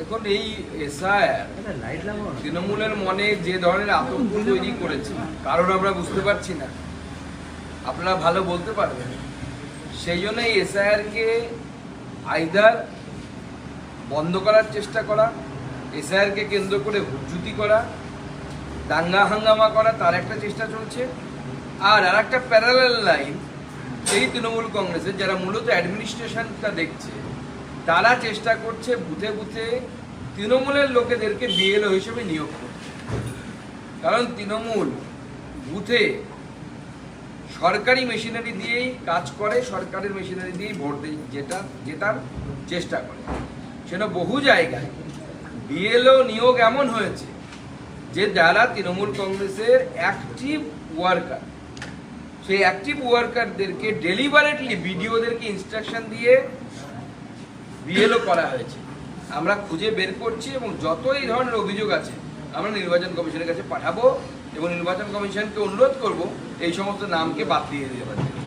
দেখুন এই এসআইআর তৃণমূলের মনে যে ধরনের আতঙ্ক তৈরি করেছে কারণ আমরা বুঝতে পারছি না। আপনারা ভালো বলতে পারবেন। সেই জন্য এই এসআইআরকে আইদার বন্ধ করার চেষ্টা করা এসআইআরকে কেন্দ্র করে হুজ্জুতি করা দাঙ্গা হাঙ্গামা করা তার একটা চেষ্টা চলছে। আর আর একটা প্যারালাল লাইন সেই তৃণমূল কংগ্রেসের যারা মূলত অ্যাডমিনিস্ট্রেশনটা দেখছে তারা চেষ্টা করছে বুথে বুথে তৃণমূলের লোকেদেরকে বিএলও হিসেবে নিয়োগ করতে। কারণ তৃণমূল বুথে সরকারি মেশিনারি দিয়েই কাজ করে, সরকারের মেশিনারি দিয়েই ভোট দেয়, যেটা, জেতার চেষ্টা করে। সেটা বহু জায়গায় বিএলও নিয়োগ এমন হয়েছে যে যারা তৃণমূল কংগ্রেসের অ্যাক্টিভ ওয়ার্কার সেই অ্যাক্টিভ ওয়ার্কারদেরকে ডেলিভারেটলি বিডিওদেরকে ইনস্ট্রাকশন দিয়ে বিএলও করা হয়েছে আমরা খুঁজে বের করছি এবং যত এই ধরনের অভিযোগ আছে, আমরা নির্বাচন কমিশনের কাছে পাঠাবো এবং নির্বাচন কমিশনকে অনুরোধ করব এই সমস্ত নামকে বাদ দিয়ে দেওয়ার।